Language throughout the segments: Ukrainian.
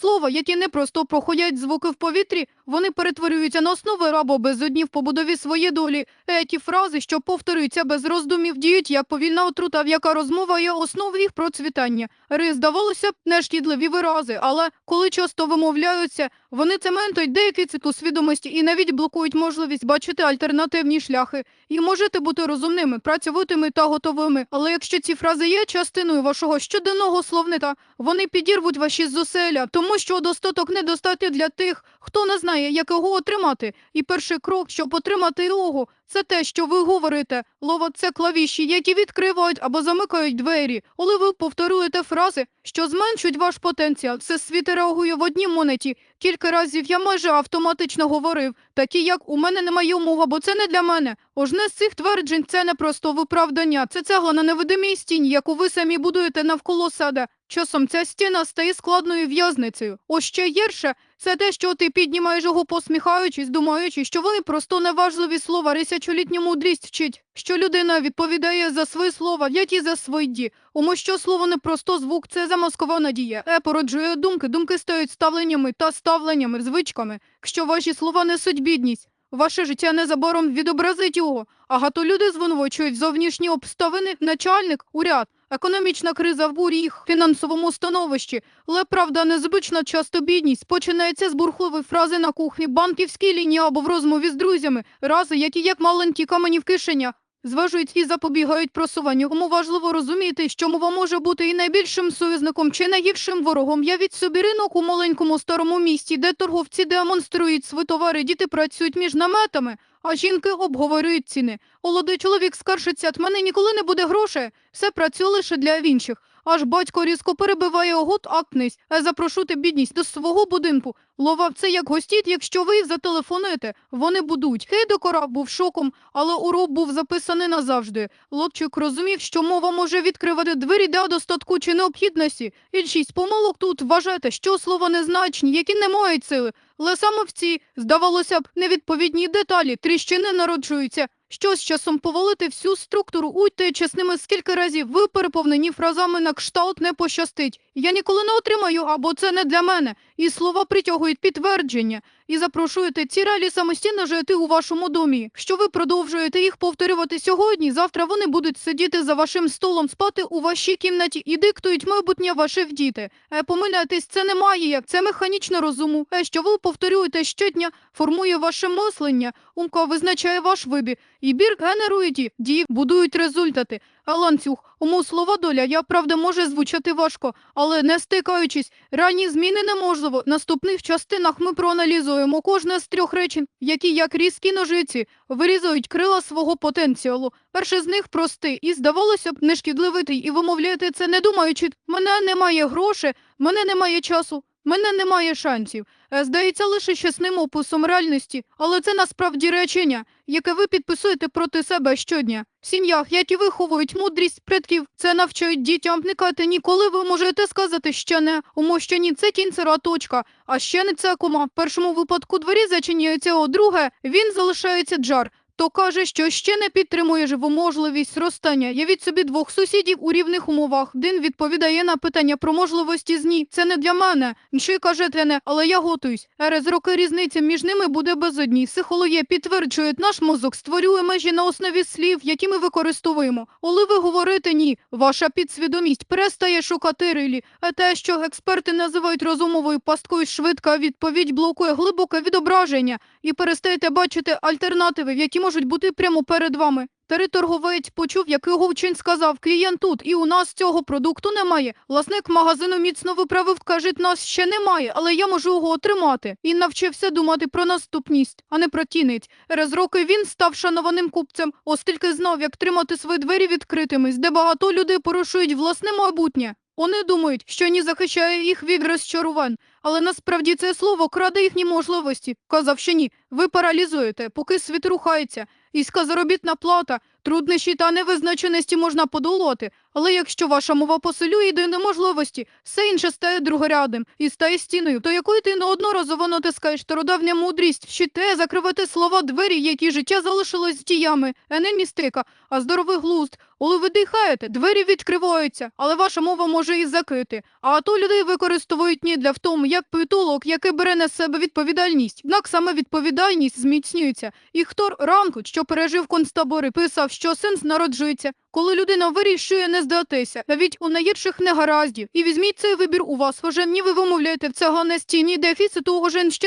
Слова, які не просто проходять звуки в повітрі, вони перетворюються на основи або безодні в побудові своєї долі. Е, Ті фрази, що повторюються без роздумів, діють як повільна отрута, в яка розмова є основою їх процвітання. Ри, здавалося б, нешкідливі вирази, але коли часто вимовляються, вони цементують деякий цикл свідомості і навіть блокують можливість бачити альтернативні шляхи. І можете бути розумними, працьовитими та готовими. Але якщо ці фрази є частиною вашого щоденного словника, вони підірвуть ваші зусилля, тому що достаток недостатньо для тих, хто не знає, як його отримати. І перший крок, щоб отримати його, це те, що ви говорите. Лова це клавіші, які відкривають або замикають двері. Коли ви повторюєте фрази, що зменшують ваш потенціал, це світ реагує в одній монеті. Кілька разів я майже автоматично говорив, такі як у мене немає умов, або це не для мене. Одне з цих тверджень це не просто виправдання, це цегла на невидимій стіні, яку ви самі будуєте навколо себе. Часом ця стіна стає складною в'язницею. Ось ще гірше це те, що ти піднімаєш його посміхаючись, думаючи, що вони просто неважливі слова, рисячолітню мудрість вчить, що людина відповідає за свої слова, як і за свої ді. Тому що слово не просто звук, це замаскована дія. Е породжує думки, думки стають ставленнями та ставленнями, звичками. Якщо ваші слова несуть бідність, ваше життя незабаром відобразить його. Агато люди звинувачують зовнішні обставини, начальник, уряд. Економічна криза в буріх, фінансовому становищі, але правда незвична часто бідність починається з бурхливої фрази на кухні, банківській лінії або в розмові з друзями, рази, які як маленькі камені в кишенях. Зважують і запобігають просуванню. Тому важливо розуміти, що мова може бути і найбільшим союзником чи найгіршим ворогом. Я від собі ринок у маленькому старому місті, де торговці демонструють свої товари, діти працюють між наметами, а жінки обговорюють ціни. Молодий чоловік скаржиться, «От мене ніколи не буде грошей, все працює лише для інших. Аж батько різко перебиває гот актнись, а запрошути бідність до свого будинку. Ловав це як гостіт, якщо ви зателефонуєте, вони будуть. Хейдокора був шоком, але урок був записаний назавжди. Лодчик розумів, що мова може відкривати двері для достатку чи необхідності. Іншість помилок тут вважайте, що слова незначні, які не мають сили. Цій, здавалося б, невідповідні деталі тріщини народжуються. Що з часом повалити всю структуру, уйти чесними скільки разів ви переповнені фразами на кшталт не пощастить. Я ніколи не отримаю, або це не для мене. І слова притягують підтвердження. І запрошуєте ці реалії самостійно жити у вашому домі. Що ви продовжуєте їх повторювати сьогодні, завтра вони будуть сидіти за вашим столом, спати у вашій кімнаті і диктують майбутнє ваших діти. Е, помиляйтесь, це не магія, це механічне розуму. Е, що ви повторюєте щодня, формує ваше мислення. Умка визначає ваш вибір. І бір генерують їх, дії будують результати. Ланцюг, умов слова доля, я правда може звучати важко, але не стикаючись, ранні зміни неможливо. Наступних частинах ми проаналізуємо кожне з трьох речень, які як різкі ножиці вирізують крила свого потенціалу. Перший з них простий і, здавалося б, нешкідливий, і вимовляти це не думаючи, мене немає грошей, мене немає часу. Мене немає шансів. Е, Здається лише щасним описом реальності, але це насправді речення, яке ви підписуєте проти себе щодня. В сім'ях, які виховують мудрість предків, це навчають дітям вникати ніколи ви можете сказати ще не, тому що ні це кінцера точка, а ще не це кома. В першому випадку двері зачиняються, а друге він залишається джар. То каже, що ще не підтримує живу можливість зростання. Явіть собі двох сусідів у рівних умовах. Один відповідає на питання про можливості зні. Це не для мене. Інший каже те не, але я готуюсь. Через роки різниця між ними буде безодній. Психологія підтверджує, наш мозок створює межі на основі слів, які ми використовуємо. Коли ви говорите ні, ваша підсвідомість перестає шукати рилі. А те, що експерти називають розумовою пасткою, швидка відповідь блокує глибоке відображення і перестаєте бачити альтернативи, які можуть бути прямо перед вами. Старий торговець почув, як його вчень сказав, клієнт тут, і у нас цього продукту немає. Власник магазину міцно виправив, каже, нас ще немає, але я можу його отримати. І навчився думати про наступність, а не про тінець. Через роки він став шанованим купцем, оскільки знав, як тримати свої двері відкритими, де багато людей порушують власне майбутнє. Вони думають, що ні захищає їх від розчарувань, але насправді це слово краде їхні можливості. Казав, що ні, ви паралізуєте, поки світ рухається. Іська заробітна плата Труднощі та невизначеності можна подолати, але якщо ваша мова посилює до неможливості, все інше стає другорядним і стає стіною, то якою ти неодноразово натискаєш стародавня мудрість, щите закривати слова двері, які життя залишилось з діями, а містика, а здоровий глузд. Коли ви дихаєте, двері відкриваються, але ваша мова може і закрити. А то людей використовують ні для втому, як притулок, який бере на себе відповідальність. Однак саме відповідальність зміцнюється. І Хтор Ранкут, що пережив концтабори, писав, що сенс народжується, коли людина вирішує не здатися, навіть у найгірших негараздів. І візьміть цей вибір у вас, ні ви вимовляєте в цього на стіні дефіциту,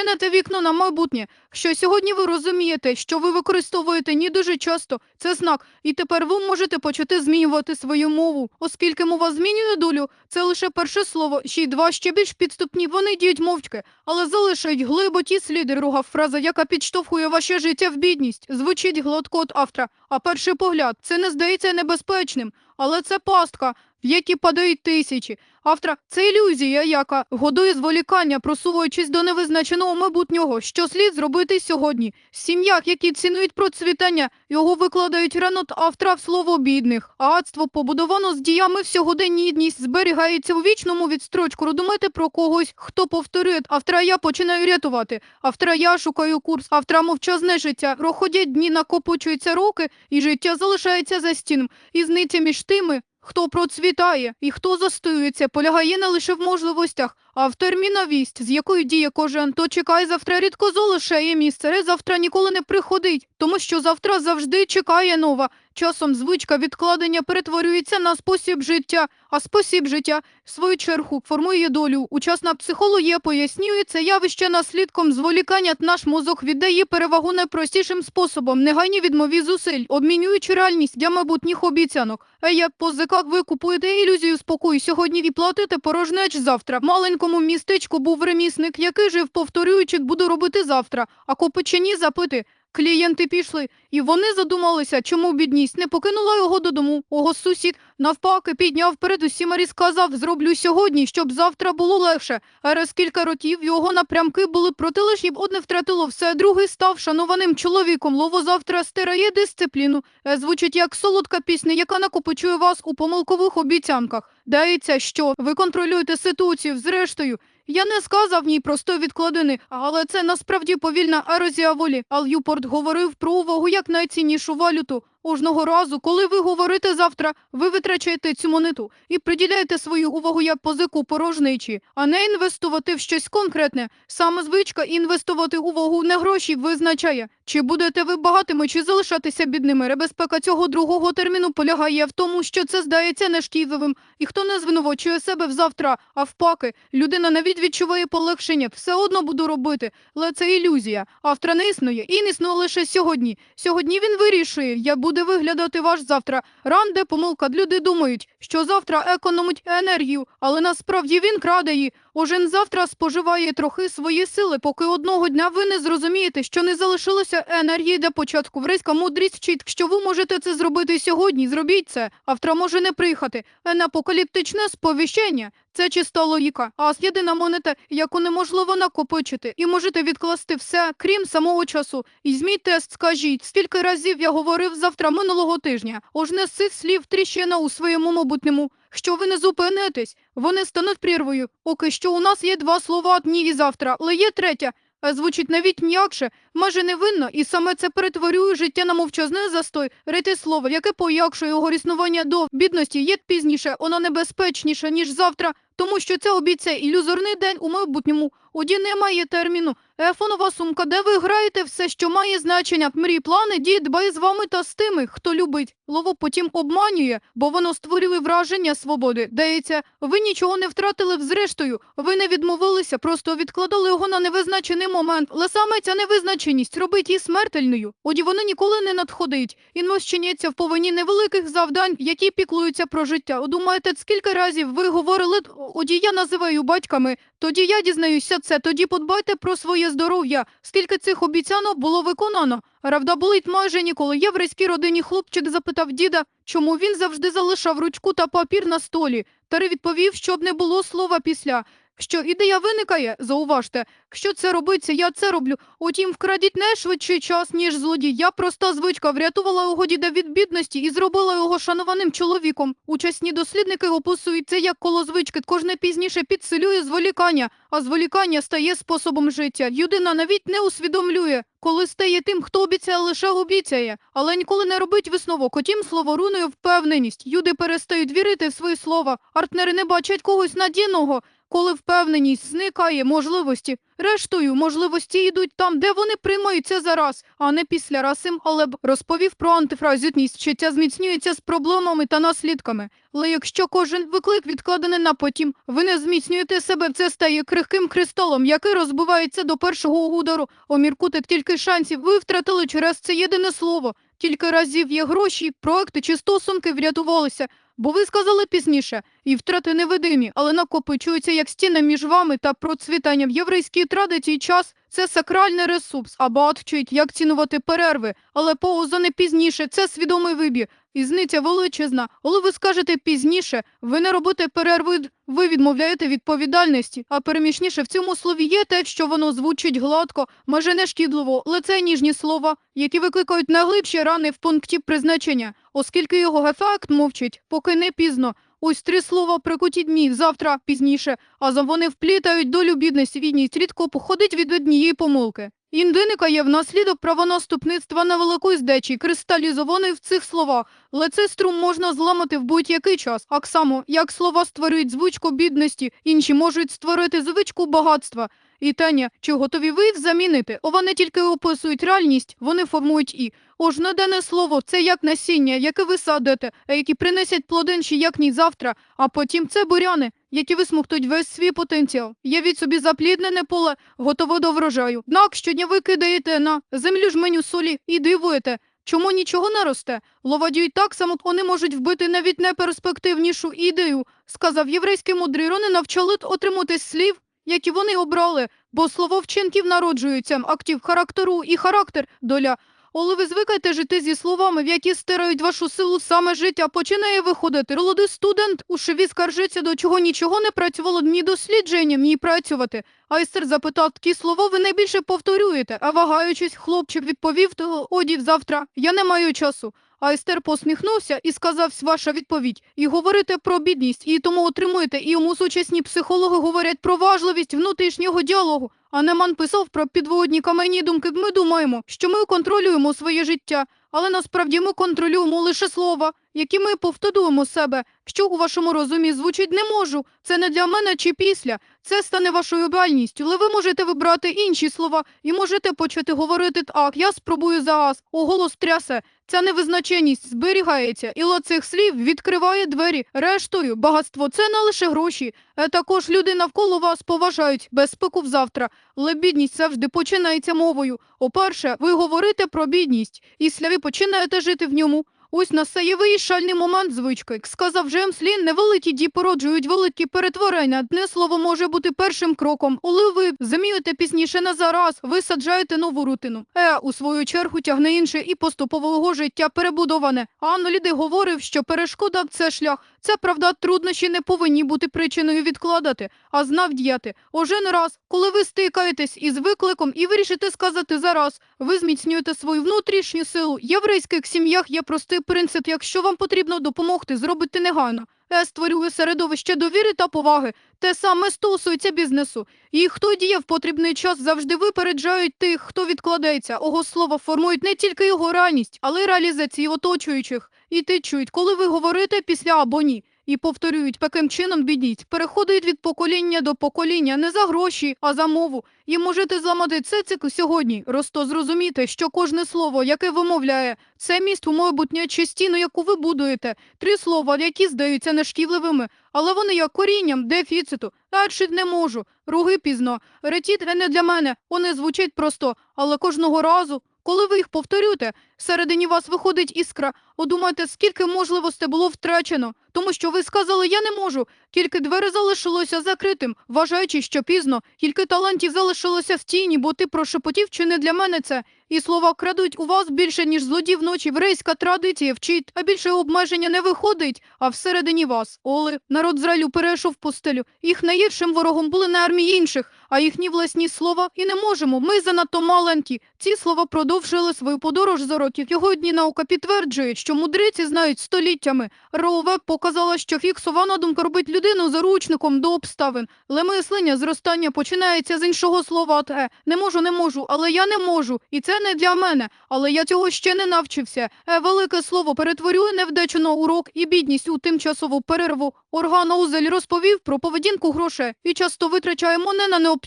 не те вікно на майбутнє. Що сьогодні ви розумієте, що ви використовуєте ні дуже часто, це знак, і тепер ви можете почати змінювати свою мову, оскільки мова змінює долю. Це лише перше слово, ще й два ще більш підступні. Вони діють мовчки, але залишають глибокі сліди. Друга фраза, яка підштовхує ваше життя в бідність, звучить гладко від автора. А перший погляд це не здається небезпечним, але це пастка, в які падають тисячі. Автора це ілюзія, яка годує зволікання, просуваючись до невизначеного майбутнього, що слід зробити сьогодні. Сім'ях, які цінують процвітання, його викладають рано автора в слово бідних. А адство побудовано з діями в сьогоденнідність, зберігається у вічному відстрочку. Думайте про когось, хто повторює. Автора я починаю рятувати. Автора я шукаю курс. Автора мовчазне життя. Проходять дні, накопичуються роки, і життя залишається за стіном. І зниця між тими, Хто процвітає і хто застоюється, полягає не лише в можливостях, а в терміновість, з якою діє кожен. То чекай завтра рідко залишає місце. Завтра ніколи не приходить, тому що завтра завжди чекає нова. Часом звичка відкладення перетворюється на спосіб життя, а спосіб життя, в свою чергу, формує долю. Учасна психологія пояснює це явище наслідком зволікання. Наш мозок віддає перевагу найпростішим способом, негайні відмові зусиль, обмінюючи реальність для майбутніх обіцянок. А як по зиках ви купуєте ілюзію спокою сьогодні і платите порожнеч завтра. В маленькому містечку був ремісник, який жив, повторюючи, буду робити завтра, а копичині запити. Клієнти пішли, і вони задумалися, чому бідність не покинула його додому. Ого сусід навпаки підняв перед усіма і сказав, зроблю сьогодні, щоб завтра було легше. А раз кілька років його напрямки були протилежні, одне втратило все, другий став шанованим чоловіком. Лово завтра стирає дисципліну. Е, Звучить як солодка пісня, яка накопичує вас у помилкових обіцянках. Дається, що ви контролюєте ситуацію, зрештою. Я не сказав ній простої відкладини, але це насправді повільна ерозія волі. Ал'юпорт говорив про увагу як найціннішу валюту. Кожного разу, коли ви говорите завтра, ви витрачаєте цю монету і приділяєте свою увагу як позику порожничі, а не інвестувати в щось конкретне. Саме звичка інвестувати увагу не гроші визначає, чи будете ви багатими, чи залишатися бідними. Ребезпека цього другого терміну полягає в тому, що це здається нешкідливим, і хто не звинувачує себе взавтра, а впаки, людина навіть відчуває полегшення, все одно буду робити, але це ілюзія. Автора не існує і не існує лише сьогодні. Сьогодні він вирішує, як буде виглядати ваш завтра. Ранде помилка, люди думають, що завтра економить енергію, але насправді він краде її. Ожен завтра споживає трохи свої сили, поки одного дня ви не зрозумієте, що не залишилося енергії для початку. Врейська мудрість вчить, що ви можете це зробити сьогодні. Зробіть це. Автора може не приїхати. Енапокаліптичне сповіщення. Це чиста логіка, а єдина монета, яку неможливо накопичити, і можете відкласти все, крім самого часу. Візьміть тест, скажіть, скільки разів я говорив завтра минулого тижня. Ож не з цих слів тріщина у своєму майбутньому. Що ви не зупинитесь, вони стануть прірвою. Поки що у нас є два слова дні і завтра, але є третя. Звучить навіть м'якше, майже невинно, і саме це перетворює життя на мовчазне застой. рити слово, яке поякшує його існування до бідності, є пізніше, воно небезпечніше, ніж завтра, тому що це обіцяє ілюзорний день у майбутньому. Оді немає терміну. Ефонова сумка, де ви граєте все, що має значення. Мрій, плани, дій, дбай з вами та з тими, хто любить. Лово потім обманює, бо воно створює враження свободи. Дається, ви нічого не втратили зрештою. Ви не відмовилися, просто відкладали його на невизначений момент. Але саме ця невизначеність робить її смертельною. Оді вони ніколи не надходить. Інвест чиняться в повинні невеликих завдань, які піклуються про життя. Думаєте, скільки разів ви говорили, оді я називаю батьками, тоді я дізнаюся це, тоді подбайте про своє здоров'я. Скільки цих обіцянок було виконано? Равда болить майже ніколи. Єврейській родині хлопчик запитав діда, чому він завжди залишав ручку та папір на столі. Тари відповів, щоб не було слова після. Що ідея виникає, зауважте, що це робиться, я це роблю. Утім, вкрадіть не швидший час, ніж злодій. Я проста звичка врятувала його діда від бідності і зробила його шанованим чоловіком. Учасні дослідники описують це як коло звички, кожне пізніше підсилює зволікання, а зволікання стає способом життя. Людина навіть не усвідомлює, коли стає тим, хто обіцяє, лише обіцяє, але ніколи не робить висновок. Утім, слово рунує впевненість. Люди перестають вірити в свої слова. Партнери не бачать когось надійного, коли впевненість зникає можливості. Рештою, можливості йдуть там, де вони приймають це зараз, а не після Расим Алеб розповів про антифразітність, що ця зміцнюється з проблемами та наслідками. Але якщо кожен виклик відкладений на потім, ви не зміцнюєте себе, це стає крихким кристалом, який розбивається до першого удару. Оміркути тільки шансів ви втратили через це єдине слово. Тільки разів є гроші, проекти чи стосунки врятувалися. Бо ви сказали пізніше, і втрати невидимі, але накопичуються як стіна між вами та процвітанням єврейській традиції час це сакральний ресурс, а багато вчить, як цінувати перерви, але пауза не пізніше, це свідомий вибір. Ізниця величезна, але ви скажете пізніше, ви не робите перерви, ви відмовляєте відповідальності, а перемішніше в цьому слові є те, що воно звучить гладко, майже не шкідливо, але це ніжні слова, які викликають найглибші рани в пункті призначення, оскільки його ефект мовчить, поки не пізно. Ось три слова прикутіть мій завтра пізніше, а вони вплітають долю бідності відність рідко походить від однієї помилки. Він виникає внаслідок правонаступництва на великої здечі, кристалізований в цих словах, але можна зламати в будь-який час. Так само, як слова створюють звичку бідності, інші можуть створити звичку багатства. І Таня, чи готові ви їх замінити? О, Вони тільки описують реальність, вони формують і. Ожне дане слово це як насіння, яке ви садите, а які принесять плодинші як ні завтра, а потім це буряни, які висмоктують весь свій потенціал. Явіть собі запліднене поле, готове до врожаю. Однак щодня ви кидаєте на землю жменю солі і дивуєте, чому нічого не росте. Ловадюють так само, вони можуть вбити навіть найперспективнішу ідею, сказав єврейський мудрий. Вони навчали отримати слів, які вони обрали, бо слово вчинків народжуються, актів характеру і характер доля. Але ви звикайте жити зі словами, в які стирають вашу силу саме життя, починає виходити. Молодий студент у шеві скаржиться, до чого нічого не працювало ні дослідженням, ні працювати. Айстер запитав, такі слова ви найбільше повторюєте, а вагаючись, хлопчик відповів, «То, одів завтра, я не маю часу. Айстер посміхнувся і сказав ваша відповідь. І говорите про бідність, і тому отримуєте, і йому сучасні психологи говорять про важливість внутрішнього діалогу. А Неман писав про підводні каменні думки. Ми думаємо, що ми контролюємо своє життя, але насправді ми контролюємо лише слова, які ми повторюємо себе. Що у вашому розумі звучить не можу. Це не для мене чи після. Це стане вашою реальністю, але ви можете вибрати інші слова і можете почати говорити так. Я спробую зараз. О, голос трясе. Ця невизначеність зберігається, і ло цих слів відкриває двері. Рештою, багатство це не лише гроші. Е, також люди навколо вас поважають безпеку взавтра. Але бідність завжди починається мовою. По-перше, ви говорите про бідність, і ви починаєте жити в ньому. Ось на настає шальний момент звички. Як сказав Джеймс Лін, невеликі дії породжують великі перетворення. Одне слово може бути першим кроком. Коли ви заміюєте пізніше на зараз, ви саджаєте нову рутину. Е, у свою чергу тягне інше і поступово його життя перебудоване. Анно Ліди говорив, що перешкода – це шлях. Це правда, труднощі не повинні бути причиною відкладати, а знав діяти. Ожен раз, коли ви стикаєтесь із викликом і вирішите сказати зараз, ви зміцнюєте свою внутрішню силу. В єврейських сім'ях є простий принцип, якщо вам потрібно допомогти, зробити негайно. Я створюю середовище довіри та поваги. Те саме стосується бізнесу. І хто діє в потрібний час, завжди випереджають тих, хто відкладається. Ого слова формують не тільки його реальність, але й реалізації оточуючих. І ти чують, коли ви говорите після або ні. І повторюють, таким чином бідність переходить від покоління до покоління не за гроші, а за мову. І можете зламати це цикл сьогодні. Росто зрозуміти, що кожне слово, яке вимовляє, це міст у майбутнє чи стіну, яку ви будуєте. Три слова, які здаються нешкідливими, але вони є корінням дефіциту. Дальше не можу. Руги пізно. Ретіт не для мене. Вони звучать просто, але кожного разу, Коли ви їх повторюєте, всередині вас виходить іскра. Подумайте, скільки можливостей було втрачено, тому що ви сказали «я не можу», тільки двері залишилося закритим, вважаючи, що пізно, тільки талантів залишилося в тіні, бо ти прошепотів, чи не для мене це. І слова крадуть у вас більше, ніж злодій вночі. Єврейська традиція вчить, а більше обмеження не виходить, а всередині вас. Оле, народ Зраїлю перейшов пустелю. Їх найгіршим ворогом були не армії інших, а їхні власні слова. І не можемо. Ми занадто маленькі. Ці слова продовжили свою подорож за років. Сьогодні наука підтверджує, що мудреці знають століттями. Роувеб показала, що фіксована думка робить людину заручником до обставин. Але мислення, зростання починається з іншого слова «те». Не можу, не можу, але я не можу. І це не для мене. Але я цього ще не навчився. Е, велике слово перетворює невдачу на урок і бідність у тимчасову перерву. Орган Оузель розповів про поведінку грошей і часто витрачаємо не на необхідність,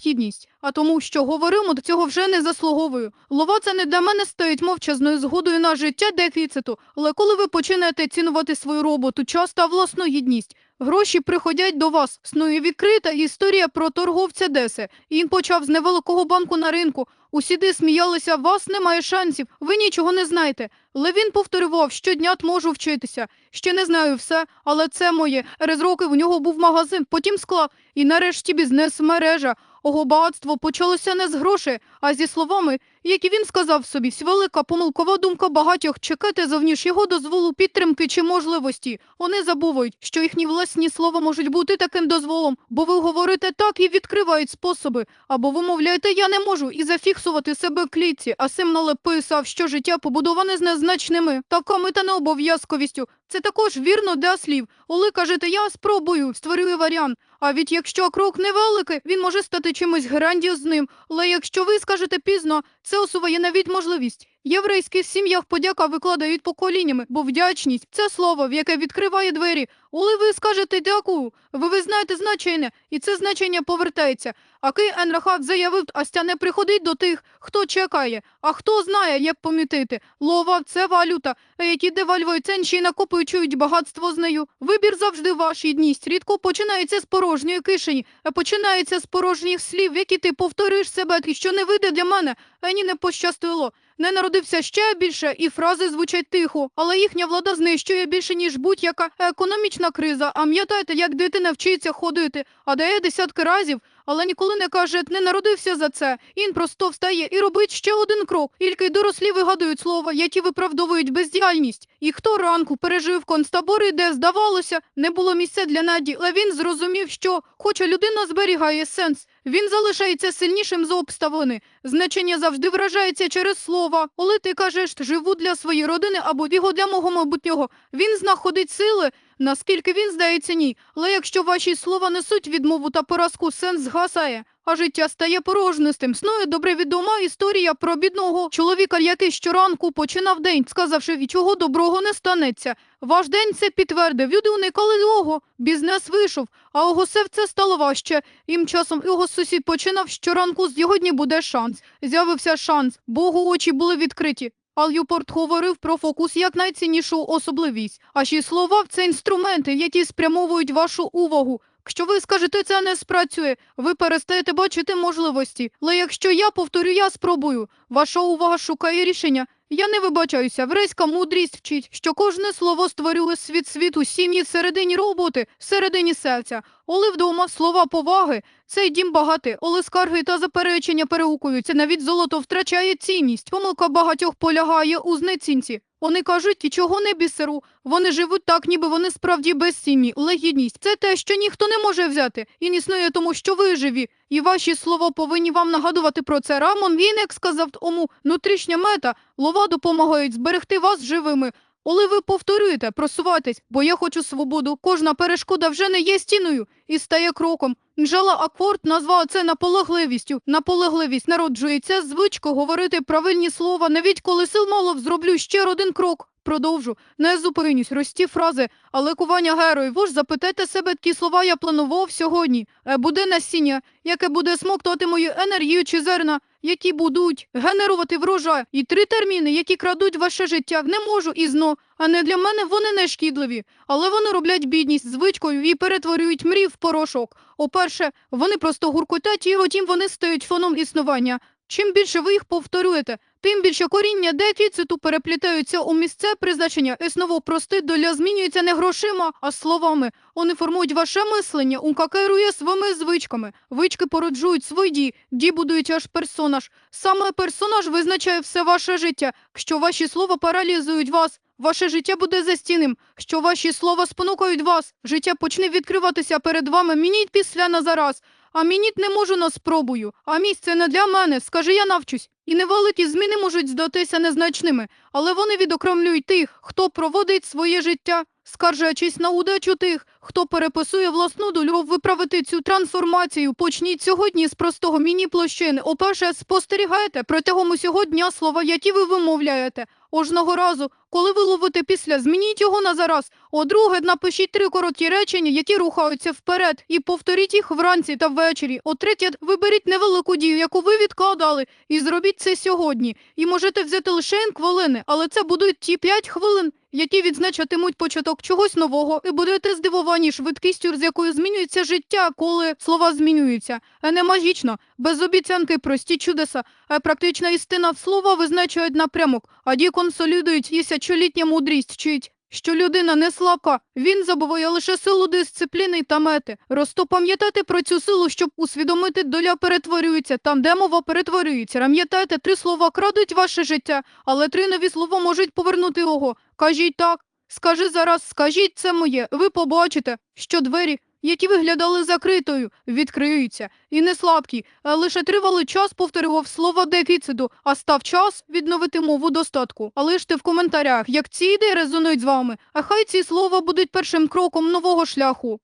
а тому, що говоримо, до цього вже не заслуговую. Лова це не для мене стоїть мовчазною згодою на життя дефіциту. Але коли ви починаєте цінувати свою роботу, час та власну гідність, Гроші приходять до вас. Снує відкрита історія про торговця Деси. Він почав з невеликого банку на ринку. Усіди сміялися, вас немає шансів, ви нічого не знаєте. Але він повторював, щодня можу вчитися. Ще не знаю все, але це моє. Через роки в нього був магазин, потім склад. І нарешті бізнес-мережа. Ого багатство почалося не з грошей, а зі словами, які він сказав собі, велика помилкова думка багатьох чекати зовніш його дозволу підтримки чи можливості. Вони забувають, що їхні власні слова можуть бути таким дозволом, бо ви говорите так і відкривають способи, або ви мовляєте я не можу і зафіксувати себе клітці, а Симнале писав, що життя побудоване з незначними таками та необов'язковістю. Це також вірно для слів. Оли кажете, я спробую, створюю варіант. А від якщо крок невеликий, він може стати чимось грандіозним. Але якщо ви скажете пізно, це усуває навіть можливість. Єврейських сім'ях подяка викладають поколіннями, бо вдячність це слово, в яке відкриває двері. Коли ви скажете дякую, ви визнаєте значення, і це значення повертається. А Кий Енрахат заявив, Астя не приходить до тих, хто чекає, а хто знає, як помітити. Лова це валюта, які девальвують інші і накопичують багатство з нею. Вибір завжди ваш єдність. Рідко починається з порожньої кишені, починається з порожніх слів, які ти повториш себе, що не вийде для мене, ані не пощастило. Не народився ще більше, і фрази звучать тихо, але їхня влада знищує більше, ніж будь-яка економічна криза. А пам'ятайте, як дитина вчиться ходити, а дає десятки разів, але ніколи не каже, не народився за це. Він просто встає і робить ще один крок. Тільки дорослі вигадують слова, які виправдовують бездіяльність. І хто ранку пережив концтабори, де, здавалося, не було місця для наді, але він зрозумів, що, хоча людина зберігає сенс, він залишається сильнішим за обставини. Значення завжди вражається через слова. Коли ти кажеш живу для своєї родини або його для мого майбутнього, він знаходить сили. Наскільки він здається, ні. Але якщо ваші слова несуть відмову та поразку, сенс згасає, а життя стає порожнистим. Снує добре відома історія про бідного чоловіка, який щоранку починав день, сказавши, від чого доброго не станеться. Ваш день це підтвердив. Люди уникали його. Бізнес вийшов, а його серце стало важче. Їм часом його сусід починав щоранку, з його дні буде шанс. З'явився шанс. Богу очі були відкриті. Ал'юпорт говорив про фокус як найціннішу особливість. А ще слова – це інструменти, які спрямовують вашу увагу. Якщо ви скажете, це не спрацює, ви перестаєте бачити можливості. Але якщо я повторю, я спробую. Ваша увага шукає рішення. Я не вибачаюся. Вреська мудрість вчить, що кожне слово створює світ світу сім'ї всередині роботи, всередині серця. Оли вдома слова поваги. Цей дім багатий, оли скарги та заперечення перегукуються. Навіть золото втрачає цінність. Помилка багатьох полягає у знецінці. Вони кажуть, і чого не бісеру. Вони живуть так, ніби вони справді безсім'ї. Легідність це те, що ніхто не може взяти. І не існує тому, що ви живі. І ваші слова повинні вам нагадувати про це. Рамон Вінек сказав тому, внутрішня мета, лова допомагають зберегти вас живими. Коли ви повторюєте, просуватись, бо я хочу свободу, кожна перешкода вже не є стіною і стає кроком. Нжала Акворд назвав це наполегливістю. Наполегливість народжується з звички говорити правильні слова, навіть коли сил мало зроблю ще один крок. Продовжу, не зупинюсь, розті фрази, але кування герой. Ви ж запитайте себе, такі слова я планував сьогодні. Е, Буде насіння, яке буде смоктувати мою енергію чи зерна, які будуть генерувати врожай. І три терміни, які крадуть ваше життя, не можу і зно. А не для мене вони не шкідливі. Але вони роблять бідність звичкою і перетворюють мрій в порошок. По-перше, вони просто гуркотять, і потім вони стають фоном існування. Чим більше ви їх повторюєте, тим більше коріння дефіциту переплітаються у місце призначення. Осново прости доля змінюється не грошима, а словами. Вони формують ваше мислення, умка керує своїми звичками. Вички породжують свої дії, дії будують аж персонаж. Саме персонаж визначає все ваше життя. Якщо ваші слова паралізують вас, ваше життя буде застійним. Що ваші слова спонукають вас, життя почне відкриватися перед вами. Мініть після на зараз. А мініть не можу на спробую. А місце не для мене. Скажи, я навчусь. І невеликі зміни можуть здатися незначними, але вони відокремлюють тих, хто проводить своє життя, скаржаючись на удачу тих, хто переписує власну долю виправити цю трансформацію. Почніть сьогодні з простого міні-площини. Оперше, спостерігайте протягом усього дня слова, які ви вимовляєте. Кожного разу, коли ви ловите після, змініть його на зараз. О-друге, напишіть три короткі речення, які рухаються вперед, і повторіть їх вранці та ввечері. О-третє, виберіть невелику дію, яку ви відкладали, і зробіть це сьогодні. І можете взяти лише хвилини, але це будуть ті п'ять хвилин, які відзначатимуть початок чогось нового, і будете здивовані швидкістю, з якою змінюється життя, коли слова змінюються. Е, Не магічно, без обіцянки, прості чудеса. Е, Практична істина слова визначають напрямок, а дії консолідують тисячолітня мудрість вчить. Що людина не слабка, він забуває лише силу дисципліни та мети. Росто пам'ятати про цю силу, щоб усвідомити, доля перетворюється, там, де мова перетворюється. Пам'ятайте, три слова крадуть ваше життя, але три нові слова можуть повернути його. Кажіть так, скажи зараз, скажіть це моє. Ви побачите, що двері, які виглядали закритою, відкриються. І не слабкі. а лише тривалий час повторював слово дефіциту, а став час відновити мову достатку. А лиште в коментарях, як ці ідеї резонують з вами, а хай ці слова будуть першим кроком нового шляху.